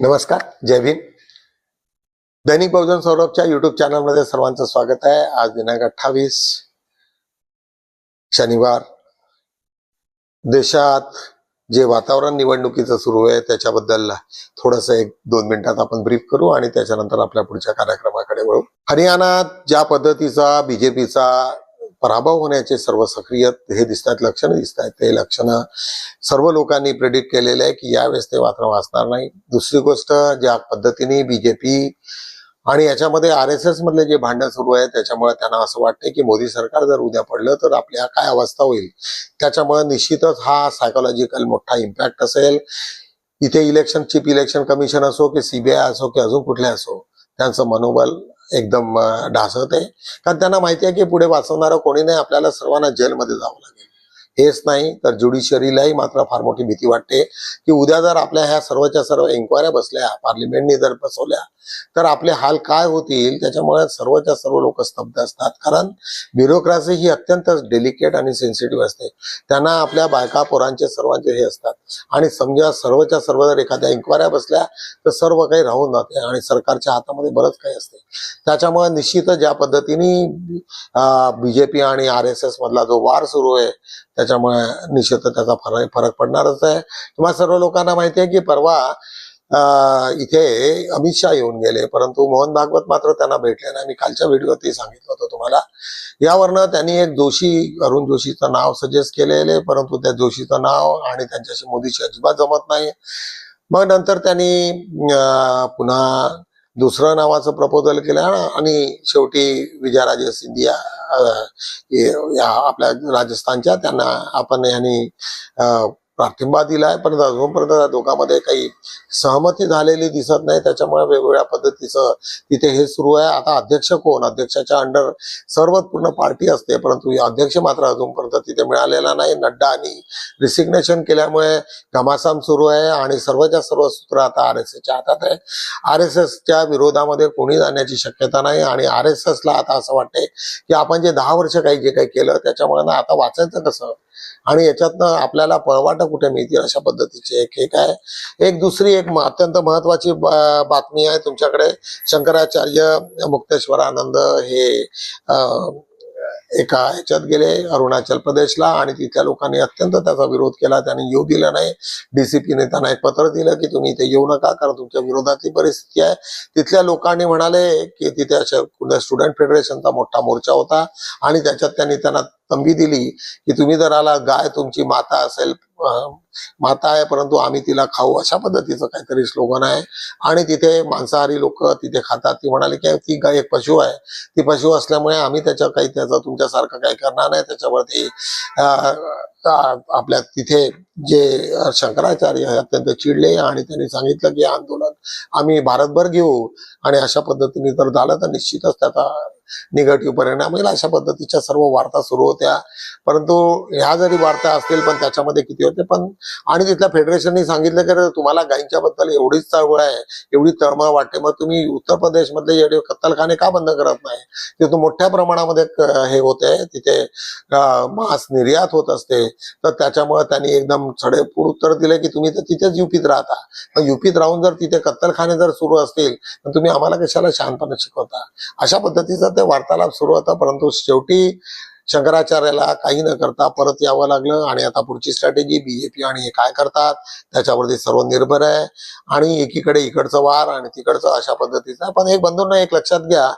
नमस्कार जय भीम. दैनिक बहुजन सौरभच्या युट्यूब चॅनलमध्ये सर्वांचं स्वागत आहे. आज दिनांक अठ्ठावीस शनिवार. देशात जे वातावरण निवडणुकीचं सुरू आहे त्याच्याबद्दल थोडंसं एक दोन मिनिटात आपण ब्रीफ करू आणि त्याच्यानंतर आपल्या पुढच्या कार्यक्रमाकडे वळू. हरियाणात ज्या पद्धतीचा बीजेपीचा पराभव होण्याचे सर्व सक्रिय हे दिसतात लक्षणं दिसत आहेत ते लक्षणं सर्व लोकांनी प्रेडिक्ट केलेले आहे की यावेळेस ते मात्र वाचणार नाही. दुसरी गोष्ट ज्या पद्धतीने बीजेपी आणि याच्यामध्ये आर एस एस मधले जे भांडण सुरू आहे त्याच्यामुळे त्यांना असं वाटतंय की मोदी सरकार जर उद्या पडलं तर आपल्या काय अवस्था होईल? त्याच्यामुळे निश्चितच हा सायकोलॉजिकल मोठा इम्पॅक्ट असेल. इथे इलेक्शन चीफ इलेक्शन कमिशन असो की सीबीआय असो की अजून कुठले असो त्यांचं मनोबल एकदम अं, ढासळत आहे कारण त्यांना माहिती आहे की पुढे वाचवणारं कोणी नाही आपल्याला सर्वांना जेलमध्ये जावं लागेल. हेच नाही तर ज्युडिशरीलाही मात्र फार मोठी भीती वाटते की उद्या जर आपल्या ह्या सर्वच्या सर्व इन्क्वायऱ्या बसल्या पार्लिमेंटने जर बसवल्या तर आपले हाल काय होतील? त्याच्यामुळे सर्वच्या सर्व लोक स्तब्ध असतात. कारण ब्युरोक्रासी ही अत्यंत डेलिकेट आणि सेन्सिटिव्ह असते. त्यांना आपल्या बायका पोरांचे सर्वांचे हे असतात. आणि समजा सर्वच्या सर्व जर एखाद्या इन्क्वायऱ्या बसल्या तर सर्व काही राहून जाते आणि सरकारच्या हातामध्ये बरंच काही असते. त्याच्यामुळे निश्चितच ज्या पद्धतीने बीजेपी आणि आर एस एस मधला जो वार सुरू आहे त्याच्यामुळे निश्चित त्याचा फरक फरक पडणारच आहे. तुम्हाला सर्व लोकांना माहिती आहे की परवा इथे अमित शहा येऊन गेले परंतु मोहन भागवत मात्र त्यांना भेटले नाही. मी कालच्या व्हिडिओतही सांगितलं होतं तुम्हाला. यावरनं त्यांनी एक जोशी अरुण जोशीचं नाव सजेस्ट केलेले परंतु त्या जोशीचं नाव आणि त्यांच्याशी मोदीशी अजिबात जमत नाही. मग नंतर त्यांनी पुन्हा दुसरं नावाचं प्रपोजल केलं आणि शेवटी विजयाराजे सिंधिया या आपल्या राजस्थानच्या त्यांना आपण यांनी पाठिंबा दिलाय पण अजूनपर्यंत त्या दोघांमध्ये काही सहमती झालेली दिसत नाही. त्याच्यामुळे वेगवेगळ्या पद्धतीचं तिथे हे सुरू आहे. आता अध्यक्ष कोण? अध्यक्षाच्या अंडर सर्व पूर्ण पार्टी असते परंतु हे अध्यक्ष मात्र अजूनपर्यंत तिथे मिळालेला नाही. नड्डा आणि रिसिग्नेशन केल्यामुळे घमासाम सुरू आहे आणि सर्वच्या सर्व सूत्र आता आर एस एसच्या हातात आहे. आर एस एसच्या विरोधामध्ये कोणी जाण्याची शक्यता नाही आणि आर एस एसला आता असं वाटतंय की आपण जे दहा वर्ष काही जे काही केलं त्याच्यामुळे ना आता वाचायचं कसं? आणि याच्यातनं आपल्याला पळवाट कुठे मिळतील अशा पद्धतीचे? एक एक आहे एक दुसरी एक अत्यंत महत्वाची बातमी आहे तुमच्याकडे. शंकराचार्य मुक्तेश्वरानंद हे एका ह्याच्यात गेले अरुणाचल प्रदेशला आणि तिथल्या लोकांनी अत्यंत त्याचा विरोध केला. त्यांनी येऊ दिला नाही. डीसीपीने त्यांना एक पत्र दिलं की तुम्ही इथे येऊ नका कारण तुमच्या विरोधातली परिस्थिती आहे. तिथल्या लोकांनी म्हणाले की तिथे अशा स्टुडंट फेडरेशनचा मोठा मोर्चा होता आणि त्याच्यात त्यांनी त्यांना तंबी दिली की तुम्ही जर आला गाय तुमची माता असेल माता आहे परंतु आम्ही तिला खाऊ अशा पद्धतीचं काहीतरी स्लोगन आहे. आणि तिथे मांसाहारी लोक तिथे खातात. ती म्हणाली की ती गाय एक पशु आहे. ती पशु असल्यामुळे आम्ही त्याच्या काही त्याचं तुमच्यासारखं काही करणार नाही. त्याच्यावरती आपल्या तिथे जे शंकराचार्य हे अत्यंत चिडले आणि त्यांनी सांगितलं की आंदोलन आम्ही भारतभर घेऊ. आणि अशा पद्धतीने जर झालं तर निश्चितच त्याचा निगेटिव्ह परिणाम येईल अशा पद्धतीच्या सर्व वार्ता सुरू होत्या. परंतु ह्या जरी वार्ता असतील पण त्याच्यामध्ये किती होते? पण आणि तिथल्या फेडरेशनने सांगितलं की तुम्हाला गायींच्या बद्दल एवढीच चळवळ आहे एवढी तळमळ वाटते मग तुम्ही उत्तर प्रदेश मधले एवढे कत्तलखाने का बंद करत नाही? तिथं मोठ्या प्रमाणामध्ये हे होते. तिथे मास मांस निर्यात होत असते. तर त्याच्यामुळे त्यांनी एकदम सडेपूड उत्तर दिले की तुम्ही तर तिथेच युपीत राहता. पण युपीत राहून जर तिथे कत्तलखाने जर सुरू असतील तर तुम्ही आम्हाला कशाला शहाणपणे शिकवता? अशा पद्धतीचा वार्तालाप सुरू होता परंतु शेवटी शंकराचार्याला काही न करता परत यावं लागलं आणि आता पुढची स्ट्रॅटेजी बीजेपी आणि हे काय करतात त्याच्यावरती सर्व निर्भर आहे आणि एकीकडे इकडचं वार आणि तिकडचं अशा पद्धतीचं. पण एक बंधूंना एक लक्षात घ्या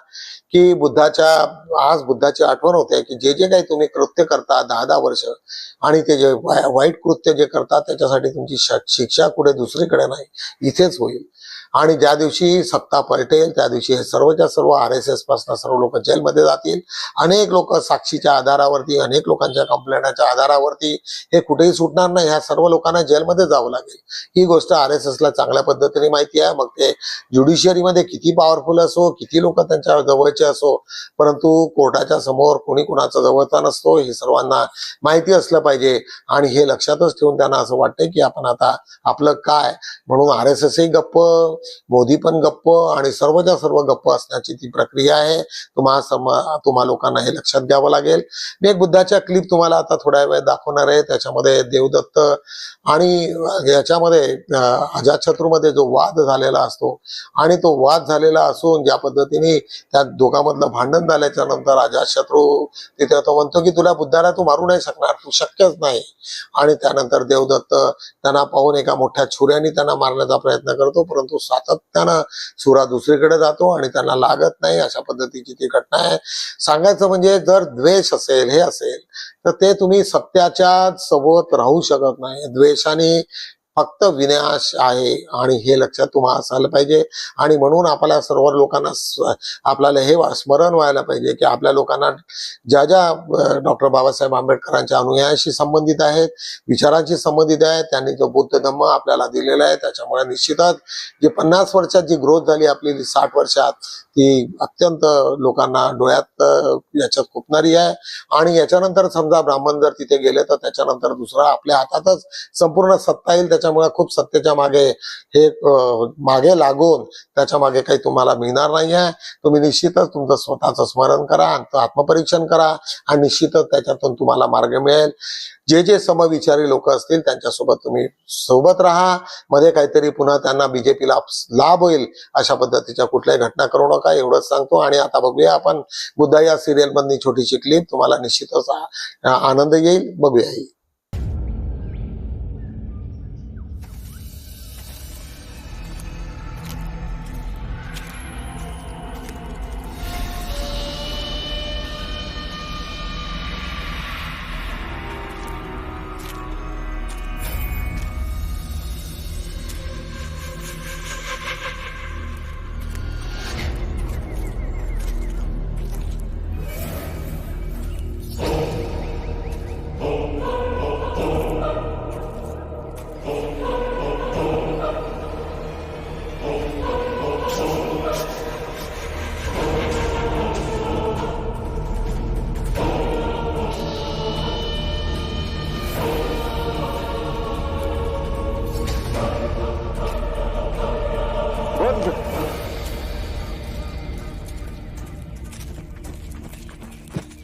की बुद्धाच्या आज बुद्धाची आठवण होते की जे जे काही तुम्ही कृत्य करता दहा दहा वर्ष आणि ते जे वाईट कृत्य जे करतात त्याच्यासाठी तुमची शिक्षा कुठे दुसरीकडे नाही इथेच होईल. आणि ज्या दिवशी सत्ता पलटेल त्या दिवशी हे सर्वच्या सर्व आर एस एसपासून सर्व लोक जेलमध्ये जातील. अनेक लोक साक्षीच्या आधारावरती अनेक लोकांच्या कंप्लेंटच्या आधारावरती हे कुठेही सुटणार नाही. ह्या सर्व लोकांना जेलमध्ये जावं लागेल. ही गोष्ट आर एस एसला चांगल्या पद्धतीने माहिती आहे. मग ते ज्युडिशियरीमध्ये किती पॉवरफुल असो किती लोक त्यांच्या जवळचे असो परंतु कोर्टाच्या समोर कोणी कुणाचा जवळचा नसतो हे सर्वांना माहिती असलं पाहिजे. आणि हे लक्षातच ठेवून त्यांना असं वाटतंय की आपण आता आपलं काय? म्हणून आर एस एसही गप्प मोदी पण गप्प आणि सर्वच्या सर्व गप्प असण्याची ती प्रक्रिया आहे. तुम्हा सम तुम्हा लोकांना हे लक्षात घ्यावं लागेल. मी एक बुद्धाच्या क्लिप तुम्हाला आता थोड्या वेळ दाखवणार आहे. त्याच्यामध्ये देवदत्त आणि याच्यामध्ये अजातशत्रूमध्ये जो वाद झालेला असतो आणि तो वाद झालेला असून ज्या पद्धतीने त्या दोघांमधलं भांडण झाल्याच्यानंतर अजातशत्रू तिथे तो म्हणतो की तुला बुद्धाला तू मारू नाही शकणार. तू शक्यच नाही. आणि त्यानंतर देवदत्त त्यांना पाहून एका मोठ्या छुऱ्याने त्यांना मारण्याचा प्रयत्न करतो. परंतु सातत्यानं सुरा दुसरीकडे जातो आणि त्यांना लागत नाही अशा पद्धतीची ती घटना आहे. सांगायचं म्हणजे जर द्वेष असेल हे असेल तर ते तुम्ही सत्याच्या सोबत राहू शकत नाही. द्वेषाने फक्त विनाश आहे आणि हे लक्षात तुम्हाला असायला पाहिजे. आणि म्हणून आपल्या सर्व लोकांना आपल्याला हे स्मरण व्हायला पाहिजे की आपल्या लोकांना ज्या ज्या डॉक्टर बाबासाहेब आंबेडकरांच्या अनुयायांशी संबंधित आहेत विचारांशी संबंधित आहेत त्यांनी जो बुद्ध धम्म आपल्याला दिलेला आहे त्याच्यामुळे निश्चितच जे पन्नास वर्षात जी ग्रोथ झाली आपली साठ वर्षात ती अत्यंत लोकांना डोळ्यात याच्यात खुपणारी आहे. आणि याच्यानंतर समजा ब्राह्मण जर तिथे गेले तर त्याच्यानंतर दुसरा आपल्या हातातच संपूर्ण सत्ता येईल. त्याच्यामुळे खूप सत्तेच्या मागे हे मागे लागून त्याच्यामागे काही तुम्हाला मिळणार नाही आहे. तुम्ही निश्चितच तुमचं स्वतःचं स्मरण करा आत्मपरीक्षण करा. आणि निश्चितच त्याच्यातून तुम्हाला मार्ग मिळेल. जे जे समविचारी लोक असतील त्यांच्यासोबत तुम्ही सोबत राहा. मध्ये काहीतरी पुन्हा त्यांना बीजेपीला लाभ होईल अशा पद्धतीच्या कुठल्याही घटना करू नका एवढंच सांगतो. आणि आता बघूया आपण. बुद्धा या सिरियल मधली छोटीशी क्लिप तुम्हाला निश्चितच आनंद येईल. बघूया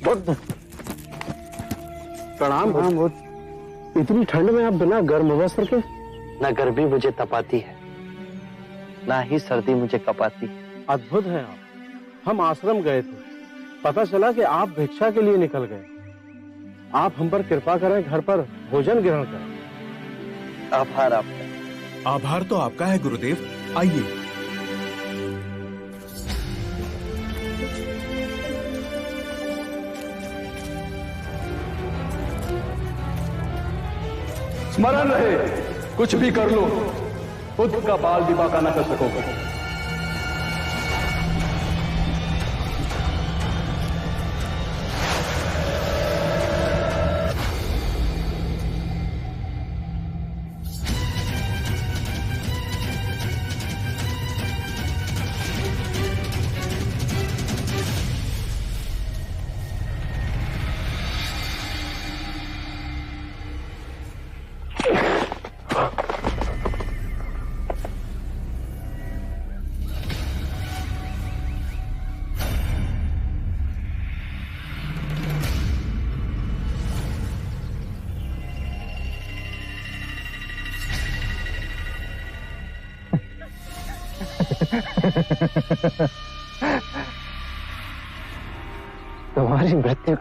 बुद्ध प्रणाम बुद्ध वो इतनी ठंड में आप बिना गर्म वस्त्र के? न गर्मी मुझे तपाती है ना ही सर्दी मुझे कपाती अद्भुत है आप। हम आश्रम गए थे। पता चला कि आप भिक्षा के लिए निकल गए। आप हम पर कृपा करें घर पर भोजन ग्रहण करें। आभार आपका। आभार तो आपका है गुरुदेव। आइए। स्मरण रहे। कुछ भी कर लो। बुद्ध का बाल भी बाका न कर सकोगे।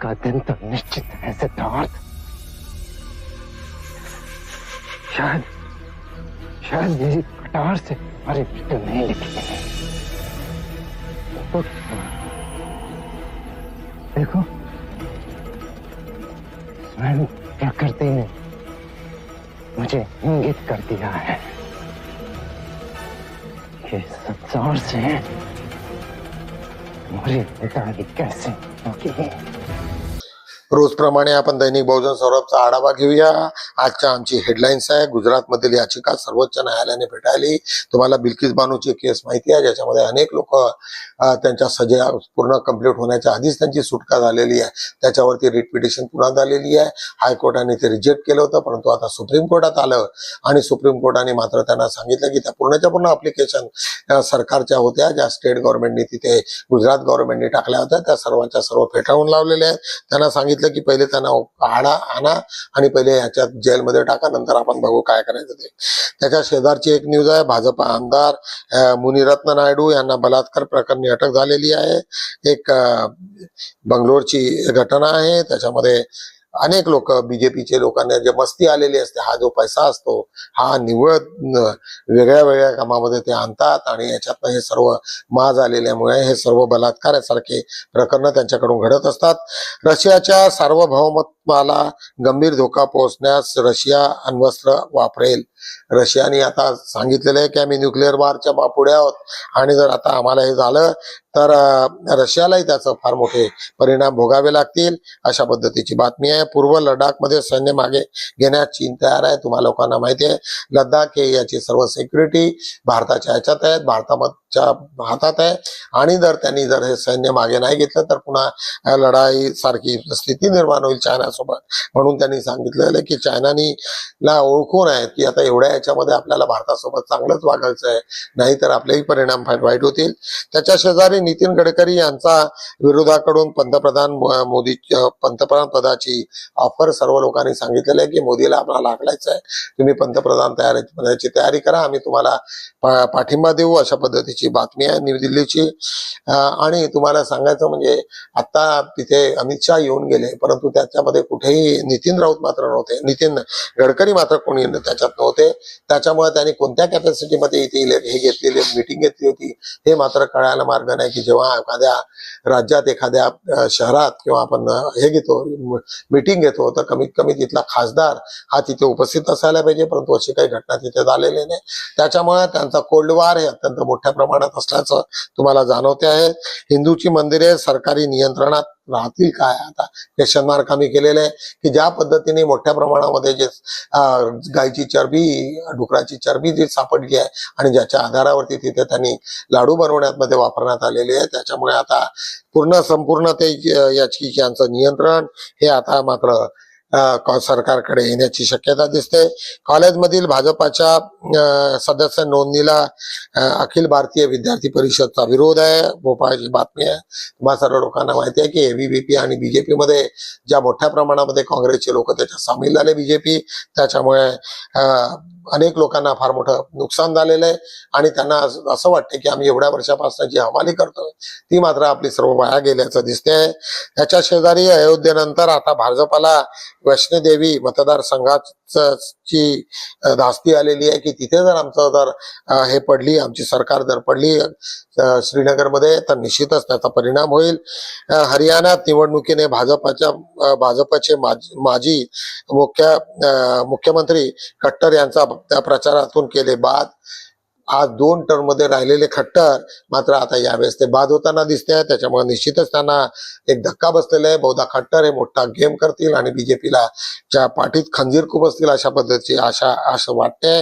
का दिन तो निश्चित है, सिद्धार्थ। शायद शायद मेरी कटार से तुम्हारी मृत्यु नहीं लिखी है। तो देखो, स्वयं प्रकृति ने मुझे इंगित कर दिया है। कि संसार से तुम्हारी विदाई कैसे होगी? रोजप्रमाणे आपण दैनिक बहुजन सौरभचा आढावा घेऊया. आजच्या आमची हेडलाईन्स आहे. गुजरातमधील याचिका सर्वोच्च न्यायालयाने फेटाळली. तुम्हाला बिल्किस बानूची केस माहिती आहे ज्याच्यामध्ये अनेक लोक त्यांच्या सजा पूर्ण कंप्लीट होण्याच्या आधीच त्यांची सुटका झालेली आहे. त्याच्यावरती रिट पिटिशन पुन्हा झालेली आहे. हायकोर्टाने ते रिजेक्ट केलं होतं परंतु आता सुप्रीम कोर्टात आलं. आणि सुप्रीम कोर्टाने मात्र त्यांना सांगितलं की त्या पूर्णच्या पूर्ण अप्लिकेशन सरकारच्या होत्या. ज्या स्टेट गव्हर्नमेंटने तिथे गुजरात गव्हर्नमेंटने टाकल्या होत्या त्या सर्वांच्या सर्व फेटाळून लावलेल्या आहेत. त्यांना सांगितलं की पहिले त्यांना आणा आणा आणि पहिले याच्यात जेलमध्ये टाका नंतर आपण बघू काय करायचं ते. त्याच्या शेजारची एक न्यूज आहे भाजपा आमदार मुनिरत्न नायडू यांना बलात्कार प्रकरणी अटक झालेली आहे. एक बंगलोरची घटना आहे त्याच्यामध्ये अनेक लोक बीजेपीचे लोकांना जे मस्ती आलेली असते हा जो पैसा असतो हा निव्वळ वेगळ्या वेगळ्या कामामध्ये ते आणतात आणि याच्यातनं हे सर्व माज आलेल्यामुळे हे सर्व बलात्कारासारखे प्रकरणं त्यांच्याकडून घडत असतात. रशियाच्या सार्वभौमत्वाला गंभीर धोका पोहोचण्यास रशिया अण्वस्त्र वापरेल. रशियाने आता सांगितलेलं आहे की आम्ही न्यूक्लिअर वारच्या बा पुढे आहोत. आणि जर आता आम्हाला हे झालं तर रशियालाही त्याचं फार मोठे परिणाम भोगावे लागतील. अशा पद्धतीची बातमी आहे. पूर्व लडाखमध्ये सैन्य मागे घेण्यास चीन तयार आहे. तुम्हाला लोकांना माहिती आहे लडाख हे याची सर्व सिक्युरिटी भारताच्या ह्याच्यात आहेत भारताच्या हातात आहे. आणि जर त्यांनी जर हे सैन्य मागे नाही घेतलं तर पुन्हा लढाई सारखी स्थिती निर्माण होईल चायनासोबत. म्हणून त्यांनी सांगितलेलं की चायनानी ला ओळखून आहे की आता एवढ्या याच्यामध्ये आपल्याला भारतासोबत चांगलंच वागायचं आहे. नाहीतर आपलेही परिणाम वाईट होतील. त्याच्या शेजारी नितीन गडकरी यांचा विरोधाकडून पंतप्रधान मोदी पंतप्रधान पदाची ऑफर सर्व लोकांनी सांगितलेली आहे की मोदीला आपल्याला हाकलायचं आहे. तुम्ही पंतप्रधान तयार होण्याची तयारी करा. आम्ही तुम्हाला पाठिंबा देऊ अशा पद्धतीची बातमी आहे न्यू दिल्लीची. आणि तुम्हाला सांगायचं म्हणजे आता तिथे अमित शहा येऊन गेले परंतु त्याच्यामध्ये कुठेही नितीन राऊत मात्र नव्हते. नितीन गडकरी मात्र कोणी त्याच्यात नव्हते. त्याच्यामुळे त्यांनी कोणत्या कॅपॅसिटीमध्ये इथे हे घेतलेली मिटिंग घेतली होती हे मात्र कळायला मार्ग नाही की जेव्हा एखाद्या राज्यात एखाद्या शहरात किंवा आपण हे घेतो मिटिंग घेतो तर कमीत कमी तिथला खासदार हा तिथे उपस्थित असायला पाहिजे परंतु अशी काही घटना तिथे झालेली नाही. त्याच्यामुळे त्यांचा कोल्ड वार हे अत्यंत मोठ्या प्रमाणात असल्याचं तुम्हाला जाणवते आहे. हिंदूची मंदिरे सरकारी नियंत्रणात राहतील काय आता क्वेश्चन मार्क आम्ही केलेले आहे की ज्या पद्धतीने मोठ्या प्रमाणामध्ये जे गायची चरबी डुकराची चरबी जी सापडली आहे आणि ज्याच्या आधारावरती तिथे त्यांनी लाडू बनवण्यात मध्ये वापरण्यात आलेले आहे त्याच्यामुळे आता पूर्ण संपूर्ण ते याची यांचं नियंत्रण हे आता मात्र सरकारकडे येण्याची शक्यता दिसते. कॉलेजमधील भाजपाच्या सदस्य नोंदणीला अखिल भारतीय विद्यार्थी परिषदचा विरोध आहे. भोपाळची बातमी आहे. तुम्हाला सर्व लोकांना माहिती आहे की एबीव्हीपी आणि बीजेपी मध्ये ज्या मोठ्या प्रमाणामध्ये काँग्रेसचे लोक त्याच्यात सामील झाले बीजेपी त्याच्यामुळे अं, अनेक लोकांना फार मोठं नुकसान झालेलं आहे. आणि त्यांना असं वाटतं की आम्ही एवढ्या वर्षापासून जी हमाली करतोय ती मात्र आपली सर्व वाया गेल्याचं दिसते आहे त्याच्या शेजारी अयोध्येनंतर आता भाजपाला वैष्णोदेवी मतदारसंघात ची धास्ती आलेली आहे की तिथे जर आमचं जर हे पडली आमची सरकार जर पडली श्रीनगरमध्ये तर निश्चितच त्याचा परिणाम होईल. हरियाणात निवडणुकीने भाजपाच्या भाजपचे माजी मुख्य मुख्यमंत्री खट्टर यांचा त्या प्रचारातून केले बाद आज दोन टर्ममध्ये राहिलेले खट्टर मात्र आता यावेळेस ते बाद होताना दिसते आहे त्याच्यामुळे निश्चितच त्यांना एक धक्का बसलेला आहे. बहुधा खट्टर हे मोठा गेम करतील आणि बीजेपीला ज्या पाठीत खंजीर खूप असतील अशा पद्धतीची आशा असं वाटते.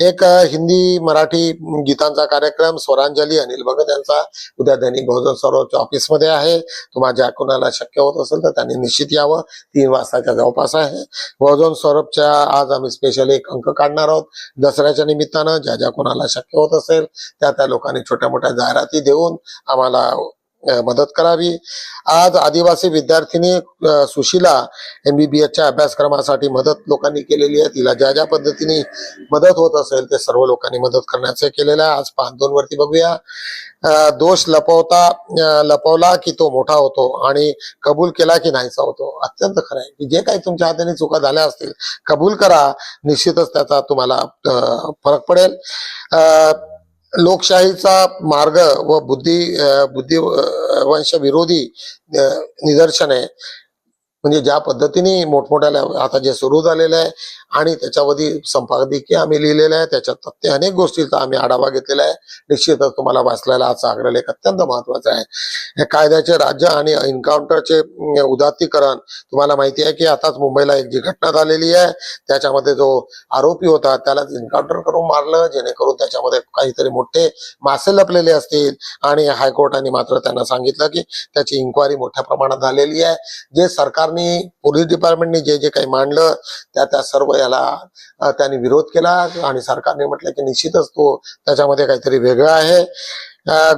एक हिंदी मराठी गीतांचा कार्यक्रम स्वरांजली अनिल भगत यांचा उद्या दैनिक बहुजन सर्वोच्च ऑफिसमध्ये आहे. तुम्हाला ज्या कोणाला शक्य होत असेल तर त्यांनी निश्चित यावं. तीन वाजताच्या जवळपास आहे. बहुजन सौरभच्या आज आम्ही स्पेशल एक अंक काढणार आहोत. दसऱ्याच्या निमित्तानं ज्या ज्या कोणाला शक्य होत असेल त्या त्या लोकांनी छोट्या मोठ्या जाहिराती देऊन आम्हाला मदत करावी. आज आदिवासी विद्यार्थिनी बी बी एचच्या अभ्यासक्रमासाठी मदत लोकांनी केलेली आहे. तिला ज्या ज्या पद्धतीने मदत होत असेल ते सर्व लोकांनी मदत करण्याचं केलेलं आहे. आज पाच दोन वरती बघूया. दोष लपवता लपवला की तो मोठा होतो आणि कबूल केला की नाहीसा होतो. अत्यंत खरं आहे. की जे काही तुमच्या हाताने चुका झाल्या असतील कबूल करा. निश्चितच त्याचा तुम्हाला फरक पडेल. लोकशाहीचा मार्ग व बुद्धी बुद्धिवंश विरोधी निदर्शने म्हणजे ज्या पद्धतीने मोठमोठ्या आता जे सुरू झालेलं आहे आणि त्याच्यामध्ये संपादकीय आम्ही लिहिलेलं आहे त्याच्यात तथ्य अनेक गोष्टींचा आम्ही आढावा घेतलेला आहे. निश्चितच तुम्हाला वाचलेला आजचा अग्रलेख अत्यंत महत्त्वाचा आहे. या कायद्याचे राज्य आणि एन्काउंटरचे उदात्तीकरण तुम्हाला माहिती आहे की आताच मुंबईला एक जी घटना झालेली आहे त्याच्यामध्ये जो आरोपी होता त्याला एन्काउंटर करून मारलं जेणेकरून त्याच्यामध्ये काहीतरी मोठे मासे लपलेले असतील. आणि हायकोर्टाने मात्र त्यांना सांगितलं की त्याची इन्क्वायरी मोठ्या प्रमाणात झालेली आहे. जे सरकार आम्ही पोलीस डिपार्टमेंटने जे जे काही मांडलं त्या त्या सर्व याला त्यांनी विरोध केला आणि सरकारने म्हटलं की निश्चितच तो त्याच्यामध्ये काहीतरी वेगळं आहे.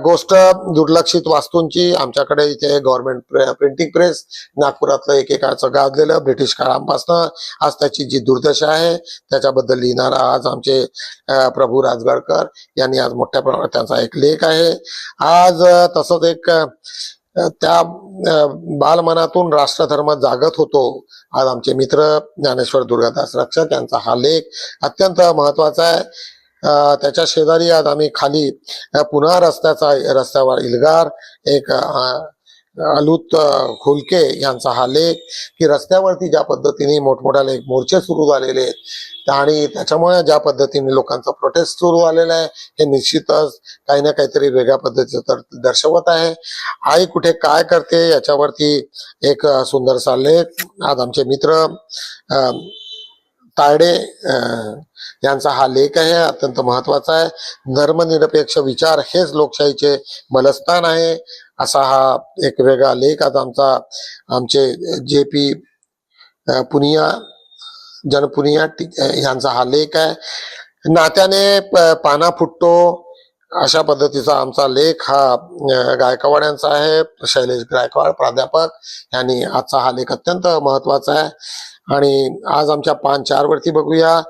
गोष्ट दुर्लक्षित वास्तूंची आमच्याकडे इथे गव्हर्नमेंट प्रिंटिंग प्रेस नागपुरातलं एकेकाचं गाजलेलं ब्रिटिश काळापासनं आज त्याची जी दुर्दशा आहे त्याच्याबद्दल लिहिणारा आज आमचे प्रभू राजगडकर यांनी आज मोठ्या प्रमाणात त्यांचा एक लेख आहे. आज तसंच एक त्या बालमनातून राष्ट्रधर्म जागत होतो. आज आमचे मित्र ज्ञानेश्वर दुर्गादास रक्षक यांचा हा लेख अत्यंत महत्त्वाचा आहे. त्याच्या शेजारी आज आम्ही खाली पुन्हा रस्त्याचा रस्त्यावर इलगार एक आ, अलूत खुलके यांचा हा लेख. की रस्त्यावरती ज्या पद्धतीने मोठमोठ्या लेख मोर्चे सुरू झालेले आहेत आणि त्याच्यामुळे ज्या पद्धतीने लोकांचा प्रोटेस्ट सुरू झालेला आहे हे निश्चितच काही ना काहीतरी वेगळ्या पद्धतीचं तर दर्शवत आहे. आई कुठे काय करते याच्यावरती एक सुंदरसा लेख. आज आमचे मित्र तायडे यांचा हा लेख आहे अत्यंत महत्त्वाचा आहे. धर्मनिरपेक्ष विचार हेच लोकशाहीचे बलस्थान आहे. असा हा एक वेगळा लेख आज आमचा आमचे जे पी पुनिया जनपुनिया टी- यांचा हा लेख आहे. नात्याने प- पाना फुटतो अशा पद्धतीचा आमचा लेख हा गायकवाड यांचा आहे. शैलेश गायकवाड प्राध्यापक यांनी आजचा हा लेख अत्यंत महत्त्वाचा आहे. आणि आज आमच्या पान चार वरती बघूया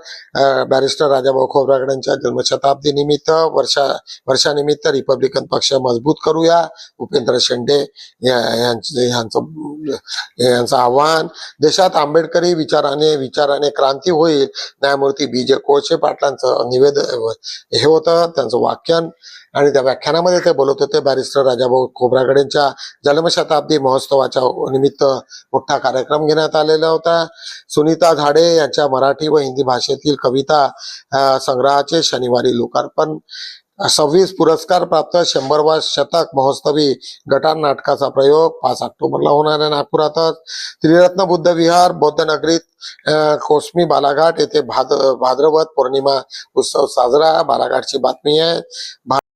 बॅरिस्टर राजाभाऊ खोब्रागडेंच्या जन्मशताब्दी निमित्त वर्षा वर्षानिमित्त रिपब्लिकन पक्ष मजबूत करूया. उपेंद्र शेंडे या- यांचं यांचं आव्हान. देशात आंबेडकरी विचाराने विचाराने क्रांती होईल. न्यायमूर्ती बी जे कोळशे पाटलांचं निवेदन हे होतं त्यांचं वाख्यान आणि त्या व्याख्यानामध्ये ते बोलत होते बॅरिस्टर राजाभाऊ खोब्रागडेंच्या जन्मशताब्दी महोत्सवाच्या निमित्त मोठा कार्यक्रम घेण्यात आलेला होता. सुनीता झाडे यांच्या मराठी व हिंदी भाषेतील कविता संग्रहाचे शनिवारी लोकार्पण. सव्वीस पुरस्कार प्राप्त शंभरवा शतक महोत्सवी गटार नाटकाचा प्रयोग. पाच ऑक्टोबरला होणार आहे नागपुरातच. त्रिरत्न बुद्ध विहार बौद्ध नगरीत कोस्मी कोसमी बालाघाट येथे भाद भाद्रवत पौर्णिमा उत्सव साजरा. बालाघाटची बातमी आहे. भा-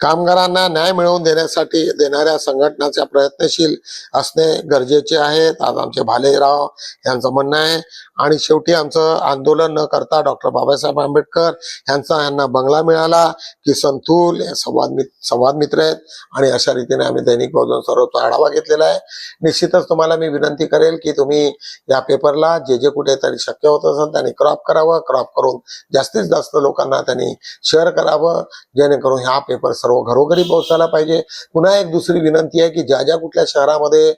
कामगारांना न्याय मिळवून देण्यासाठी देणाऱ्या संघटनाच्या प्रयत्नशील असणे गरजेचे आहे. आज आमचे भालेराव यांचं म्हणणं आहे. आणि शेवटी आमचं आंदोलन न करता डॉक्टर बाबासाहेब आंबेडकर यांचा यांना बंगला मिळाला. की संथूल संवाद मित संवाद मित्र आहेत. आणि अशा रीतीने आम्ही दैनिक बहुजन सर्वचा आढावा घेतलेला आहे. निश्चितच तुम्हाला मी विनंती करेल की तुम्ही या पेपरला जे जे कुठेतरी शक्य होत असेल त्यांनी क्रॉप करावं. क्रॉप करून जास्तीत जास्त लोकांना त्यांनी शेअर करावं. जेणेकरून हा पेपर सर्व घरोघरी पोहोचायला पाहिजे. पुन्हा एक दुसरी विनंती आहे की ज्या ज्या कुठल्या शहरामध्ये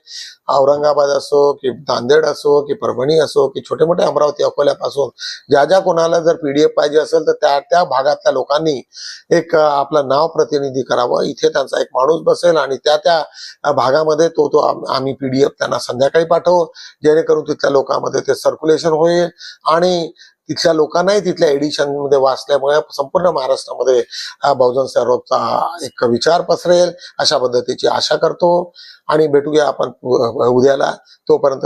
औरंगाबाद असो की नांदेड असो की परभणी असो की छोटे मोठे अमरावती अकोल्यापासून ज्या ज्या कोणाला जर पीडीएफ पाहिजे असेल तर त्या त्या भागातल्या लोकांनी एक आपलं नाव प्रतिनिधी करावं. इथे त्यांचा एक माणूस बसेल आणि त्या त्या भागामध्ये तो तो आम्ही पीडीएफ त्यांना संध्याकाळी पाठवू. जेणेकरून तिथल्या लोकांमध्ये ते सर्क्युलेशन होईल आणि तिथल्या लोकांनाही तिथल्या एडिशनमध्ये वाचल्यामुळे संपूर्ण महाराष्ट्रामध्ये हा बहुजन सर्वचा एक विचार पसरेल अशा पद्धतीची आशा करतो. आणि भेटूया आपण उद्याला. तोपर्यंत